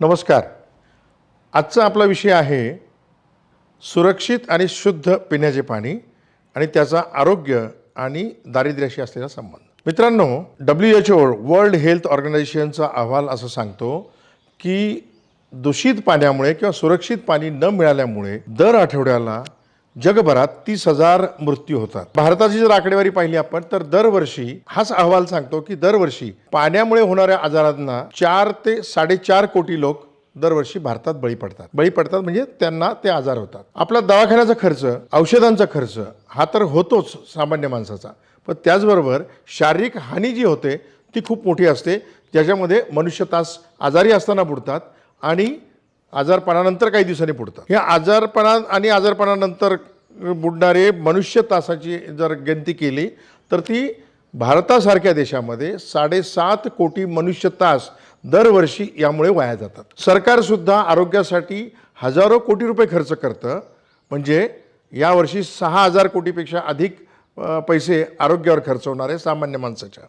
नमस्कार. आजचा आपला विषय आहे सुरक्षित आणि शुद्ध पिण्याचे पाणी आणि त्याचा आरोग्य आणि दारिद्र्याशी असलेला संबंध. मित्रांनो W H O world health ऑर्गनायझेशनचा अहवाल असं सांगतो की दूषित पाण्यामुळे किंवा सुरक्षित पाणी न मिळाल्यामुळे दर आठवड्याला जगभरात तीस हजार मृत्यू होतात. भारताची जर आकडेवारी पाहिली आपण तर दरवर्षी हाच अहवाल सांगतो की दरवर्षी पाण्यामुळे होणाऱ्या आजारांना चार ते साडेचार कोटी लोक दरवर्षी भारतात बळी पडतात. बळी पडतात म्हणजे त्यांना ते आजार होतात. आपला दवाखान्याचा खर्च औषधांचा खर्च हा तर होतोच सामान्य माणसाचा. पण त्याचबरोबर शारीरिक हानी जी होते ती खूप मोठी असते ज्याच्यामध्ये मनुष्य तास आजारी असताना बुडतात आणि आजारपणानंतर काही दिवसांनी बुडतात या आजारपणा आणि आजारपणानंतर बुडणारे मनुष्य तासाची जर गिनती केली तर ती भारतासारख्या देशामध्ये साडेसात कोटी मनुष्य तास दरवर्षी यामुळे वाया जातात. सरकारसुद्धा आरोग्यासाठी हजारो कोटी रुपये खर्च करतं. म्हणजे यावर्षी सहा हजार कोटीपेक्षा अधिक पैसे आरोग्यावर खर्च होणार आहे सामान्य माणसाच्या.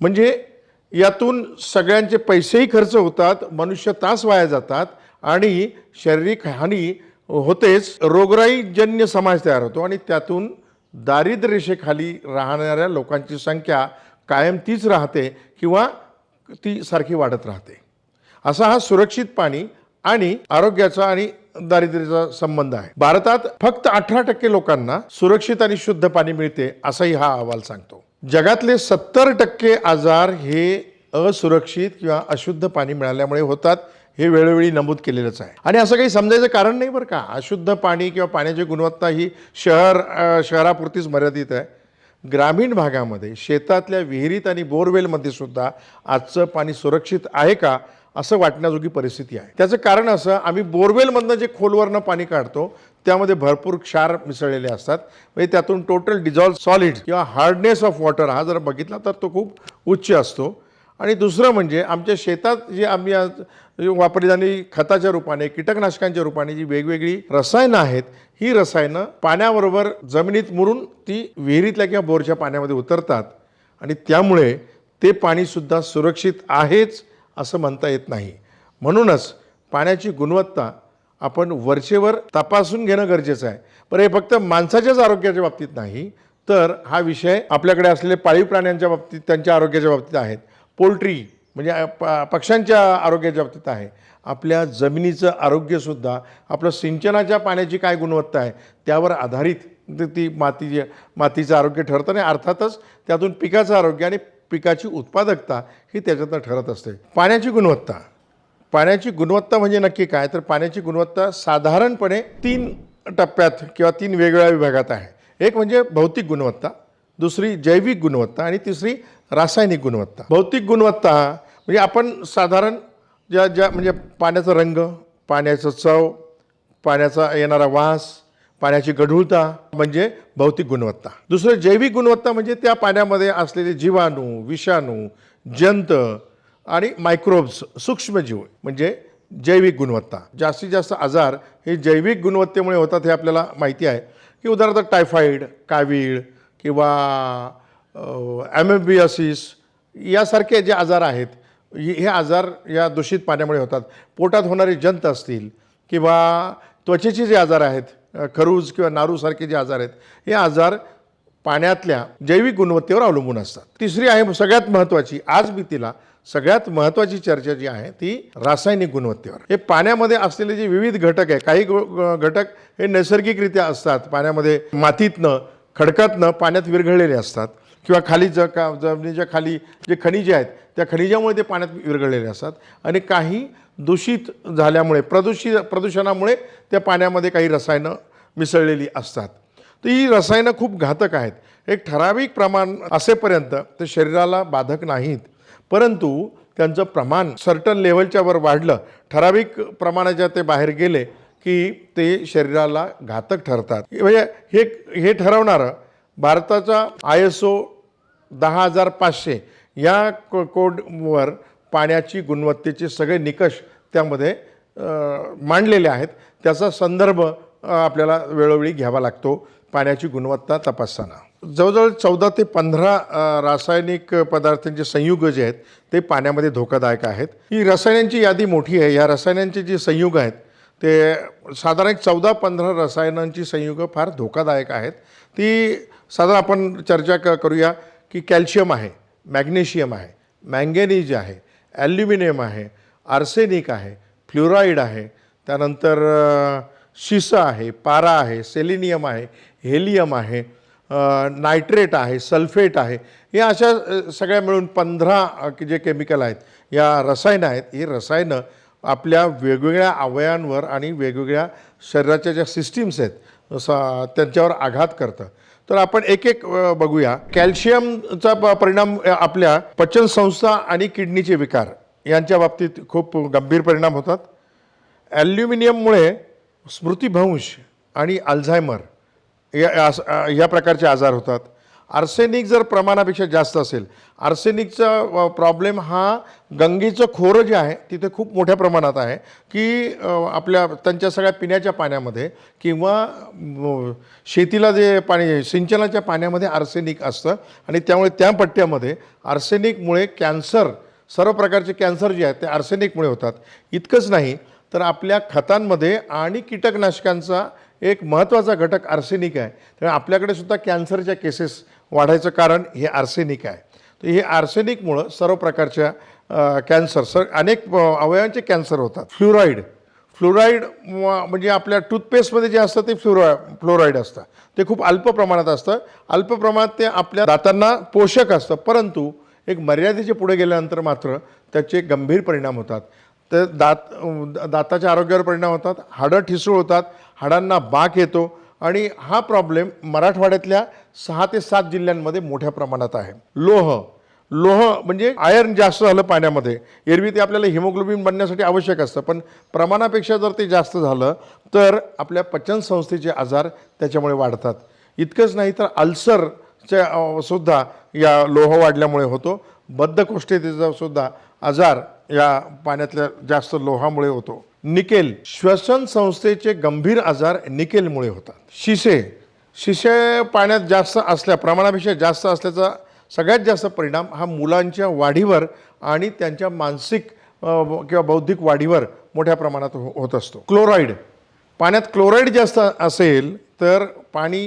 म्हणजे यातून सगळ्यांचे पैसेही खर्च होतात मनुष्य तास वाया जातात आणि शारीरिक हानी होतेच. रोगराईजन्य समाज तयार होतो आणि त्यातून दारिद्र्य रेषेखाली राहणाऱ्या लोकांची संख्या कायम तीच राहते किंवा ती सारखी वाढत राहते. असा हा सुरक्षित पाणी आणि आरोग्याचा आणि दारिद्र्याचा संबंध आहे. भारतात फक्त अठरा टक्के लोकांना सुरक्षित आणि शुद्ध पाणी मिळते असाही हा अहवाल सांगतो. जगातले सत्तर टक्के आजार हे असुरक्षित किंवा अशुद्ध पाणी मिळाल्यामुळे होतात. हे वेळोवेळी नमूद केलेलंच आहे. आणि असं काही समजायचं कारण नाही बरं का? अशुद्ध पाणी किंवा पाण्याची गुणवत्ता ही शहर शहरापुरतीच मर्यादित आहे. ग्रामीण भागामध्ये शेतातल्या विहिरीत आणि बोरवेलमध्ये सुद्धा आजचं पाणी सुरक्षित आहे का असं वाटण्याजोगी परिस्थिती आहे. त्याचं कारण असं आम्ही बोरवेलमधनं जे खोलवरनं पाणी काढतो त्यामध्ये भरपूर क्षार मिसळलेले असतात. म्हणजे त्यातून टोटल डिझॉल्व सॉलिड किंवा हार्डनेस ऑफ वॉटर हा जर बघितला तर तो खूप उच्च असतो. आणि दुसरं म्हणजे आमच्या शेतात जे आम्ही आज वापरली जाणारी खताच्या रूपाने कीटकनाशकांच्या रूपाने जी वेगवेगळी रसायनं आहेत ही रसायनं पाण्याबरोबर जमिनीत मुरून ती विहिरीतल्या किंवा बोरच्या पाण्यामध्ये उतरतात आणि त्यामुळे ते पाणीसुद्धा सुरक्षित आहेच असं म्हणता येत नाही. म्हणूनच पाण्याची गुणवत्ता आपण वरचेवर तपासून घेणं गरजेचं आहे. पण हे फक्त माणसाच्याच आरोग्याच्या बाबतीत नाही तर हा विषय आपल्याकडे असलेले पाळीव प्राण्यांच्या बाबतीत त्यांच्या आरोग्याच्या बाबतीत आहेत. पोल्ट्री म्हणजे प- पक्ष्यांच्या आरोग्याच्या बाबतीत आहे. आपल्या जमिनीचं आरोग्यसुद्धा आपलं सिंचनाच्या पाण्याची काय गुणवत्ता आहे त्यावर आधारित ती- ती माती मातीचं आरोग्य ठरतं आणि अर्थातच त्यातून पिकाचं आरोग्य आणि पिकाची उत्पादकता ही त्याच्यातनं ठरत असते. पाण्याची गुणवत्ता. पाण्याची गुणवत्ता म्हणजे नक्की काय? तर पाण्याची गुणवत्ता साधारणपणे तीन टप्प्यात किंवा तीन वेगवेगळ्या विभागात आहे. एक म्हणजे भौतिक गुणवत्ता दुसरी जैविक गुणवत्ता आणि तिसरी रासायनिक गुणवत्ता. भौतिक गुणवत्ता म्हणजे आपण साधारण ज्या ज्या म्हणजे पाण्याचा रंग पाण्याचं चव पाण्याचा येणारा वास पाण्याची गढूळता म्हणजे भौतिक गुणवत्ता. दुसरं जैविक गुणवत्ता म्हणजे त्या पाण्यामध्ये असलेले जीवाणू विषाणू जंत आणि मायक्रोब्स सूक्ष्मजीव म्हणजे जैविक गुणवत्ता. जास्तीत जास्त आजार हे जैविक गुणवत्तेमुळे होतात हे आपल्याला माहिती आहे. की उदाहरणार्थ टायफॉईड कावीळ किंवा ॲमेबियासिस यासारखे जे आजार आहेत हे आजार या दूषित पाण्यामुळे होतात. पोटात होणारे जंत असतील किंवा त्वचेचे जे आजार आहेत खरूज किंवा नारूसारखे जे आजार आहेत हे आजार पाण्यातल्या जैविक गुणवत्तेवर अवलंबून असतात. तिसरी आहे सगळ्यात महत्त्वाची आज मी तिला सगळ्यात महत्त्वाची चर्चा जी आहे ती रासायनिक गुणवत्तेवर. हे पाण्यामध्ये असलेले जे विविध घटक आहे काही गो- घटक हे नैसर्गिकरित्या असतात. पाण्यामध्ये मातीतनं खडकातनं पाण्यात विरघळलेले असतात. किंवा खाली ज का जमिनीच्या खाली जे खनिजे आहेत त्या खनिजामुळे ते पाण्यात विरघळलेले असतात. आणि काही दूषित झाल्यामुळे प्रदूषित प्रदूषणामुळे त्या पाण्यामध्ये काही रसायनं मिसळलेली असतात. तर ही रसायनं खूप घातक आहेत. एक ठराविक प्रमाण असेपर्यंत ते शरीराला बाधक नाहीत. परंतु त्यांचं प्रमाण सर्टन लेवलच्या वर वाढलं. ठराविक प्रमाणाच्या ते बाहेर गेले. की ते शरीराला घातक ठरतात. म्हणजे हे हे ठरवणारं भारताचा आय एस ओ दहा हजार पाचशे या को कोडवर पाण्याची गुणवत्तेचे सगळे निकष त्यामध्ये मांडलेले आहेत. त्याचा संदर्भ आपल्याला वेळोवेळी घ्यावा लागतो पाण्याची गुणवत्ता तपासताना. जवळजवळ चौदा ते पंधरा रासायनिक पदार्थांचे संयुग जे आहेत ते पाण्यामध्ये धोकादायक आहेत. ही रसायनांची यादी मोठी आहे. या रसायनांचे जे संयुग आहेत ते साधारण एक चौदा पंधरा रसायनांची संयुग फार धोकादायक आहेत. ती साधारण आपण चर्चा क करूया की कॅल्शियम आहे मॅग्नेशियम आहे मँगॅनीज आहे ॲल्युमिनियम आहे आर्सेनिक आहे फ्ल्युराईड आहे त्यानंतर शिसा शिस आहे पारा आहे सेलिनियम आहे हेलियम आहे नायट्रेट आहे सल्फेट आहे. या अशा सगळ्या मिळून पंधरा जे केमिकल आहेत या रसायनं आहेत ही रसायनं आपल्या वेगवेगळ्या अवयांवर आणि वेगवेगळ्या शरीराच्या ज्या सिस्टीम्स आहेत स- त्यांच्यावर आघात करतं. तर आपण एक एक बघूया. कॅल्शियमचा प- परिणाम आपल्या पचन संस्था आणि किडनीचे विकार यांच्या बाबतीत खूप गंभीर परिणाम होतात. ॲल्युमिनियममुळे स्मृतिभंश आणि अल्झायमर या- या प्रकारचे आजार होतात. आर्सेनिक जर प्रमाणापेक्षा जास्त असेल आर्सेनिकचा प्रॉब्लेम हा गंगेचं खोरं जे आहे तिथे खूप मोठ्या प्रमाणात आहे की आपल्या त्यांच्या सगळ्या पिण्याच्या पाण्यामध्ये किंवा शेतीला जे पाणी सिंचनाच्या पाण्यामध्ये आर्सेनिक असतं आणि त्यामुळे त्या पट्ट्यामध्ये आर्सेनिकमुळे कॅन्सर सर्व प्रकारचे कॅन्सर जे आहेत ते आर्सेनिकमुळे होतात. इतकंच नाही तर आपल्या खतांमध्ये आणि कीटकनाशकांचा एक महत्त्वाचा घटक आर्सेनिक आहे. तर आपल्याकडे सुद्धा कॅन्सरच्या केसेस वाढायचं कारण हे आर्सेनिक आहे. तर हे आर्सेनिकमुळं सर्व प्रकारच्या कॅन्सर सर अनेक अवयवांचे कॅन्सर होतात. फ्लुराईड फ्लोराईड म्हणजे आपल्या टूथपेस्टमध्ये जे असतं ते फ्लोरा फ्लोराईड असतं. ते खूप अल्प प्रमाणात असतं. अल्प प्रमाणात ते आपल्या दातांना पोषक असतं. परंतु एक मर्यादेचे पुढे गेल्यानंतर मात्र त्याचे गंभीर परिणाम होतात. तर दात दाताच्या आरोग्यावर परिणाम होतात. हाडं ठिसूळ होतात. हाडांना बाक येतो. आणि हा प्रॉब्लेम मराठवाड्यातल्या सहा ते सात जिल्ह्यांमध्ये मोठ्या प्रमाणात आहे. लोह लोह म्हणजे आयर्न जास्त झालं पाण्यामध्ये. एरवी ते आपल्याला हिमोग्लोबिन बनण्यासाठी आवश्यक असतं. पण प्रमाणापेक्षा जर ते जास्त झालं तर आपल्या पचनसंस्थेचे आजार त्याच्यामुळे वाढतात. इतकंच नाही तर अल्सरच्या सुद्धा या लोह वाढल्यामुळे होतो. बद्धकोष्ठतेचा सुद्धा आजार या पाण्यातल्या जास्त लोहामुळे होतो. निकेल श्वसन संस्थेचे गंभीर आजार निकेलमुळे होतात. शिसे शिसे पाण्यात जास्त असल्या प्रमाणापेक्षा जास्त असल्याचा सगळ्यात जास्त परिणाम हा मुलांच्या वाढीवर आणि त्यांच्या मानसिक किंवा बौद्धिक वाढीवर मोठ्या प्रमाणात हो होत असतो. क्लोराईड पाण्यात क्लोराईड जास्त असेल तर पाणी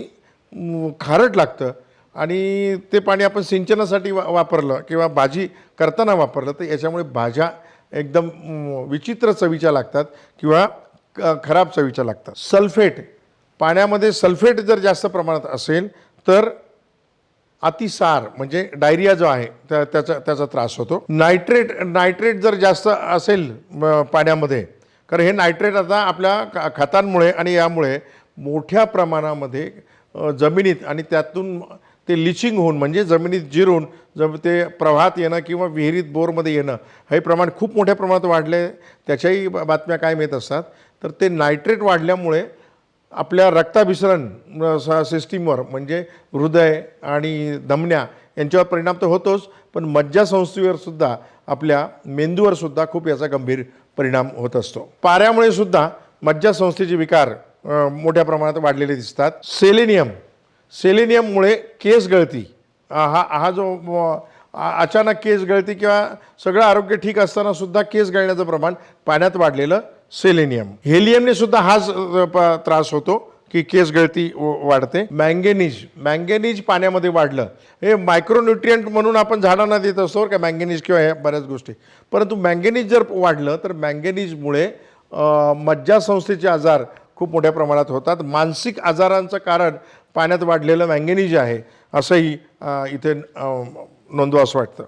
खारट लागतं आणि ते पाणी आपण सिंचनासाठी वा वापरलं किंवा भाजी करताना वापरलं तर याच्यामुळे भाज्या एकदम विचित्र चवीच्या लागतात किंवा क- खराब चवीच्या लागतात. सल्फेट पाण्यामध्ये सल्फेट जर जास्त प्रमाणात असेल तर अतिसार म्हणजे डायरिया जो आहे त्या त्याचा त्याचा त्रास होतो. नायट्रेट नायट्रेट जर जास्त असेल पाण्यामध्ये कारण हे नायट्रेट आता आपल्या ख- खतांमुळे आणि यामुळे मोठ्या प्रमाणामध्ये जमिनीत आणि त्यातून ते लिचिंग होऊन म्हणजे जमिनीत जिरून जम ते प्रवाहात येणं किंवा विहिरीत बोरमध्ये येणं हे प्रमाण खूप मोठ्या प्रमाणात वाढले. त्याच्याही बातम्या कायम येत असतात? तर ते नायट्रेट वाढल्यामुळे आपल्या रक्ताभिसरण स सिस्टीमवर म्हणजे हृदय आणि धमन्या यांच्यावर परिणाम तर होतोच पण मज्जासंस्थेवर सुद्धा आपल्या मेंदूवर सुद्धा खूप याचा गंभीर परिणाम होत असतो. पाऱ्यामुळे सुद्धा मज्जासंस्थेचे विकार मोठ्या प्रमाणात वाढलेले दिसतात. सेलेनियम सेलेनियममुळे केस गळती. हा हा जो अचानक केस गळती किंवा सगळं आरोग्य ठीक असताना सुद्धा केस गळण्याचं प्रमाण पाण्यात वाढलेलं सेलेनियम. हेलियमने सुद्धा हाच त्रास होतो की केस गळती व- वाढते. मँगेनीज मँगेनीज पाण्यामध्ये वाढलं. हे मायक्रोन्युट्रियंट म्हणून आपण झाडांना देत असतो का मँगेनीज किंवा ह्या बऱ्याच गोष्टी. परंतु मँगेनीज जर वाढलं तर मँगेनीजमुळे मज्जासंस्थेचे आजार खूप मोठ्या प्रमाणात होतात. मानसिक आजारांचं कारण पाण्यात वाढलेलं मँगेनीज आहे असंही इथे नोंदवास असं वाटतं.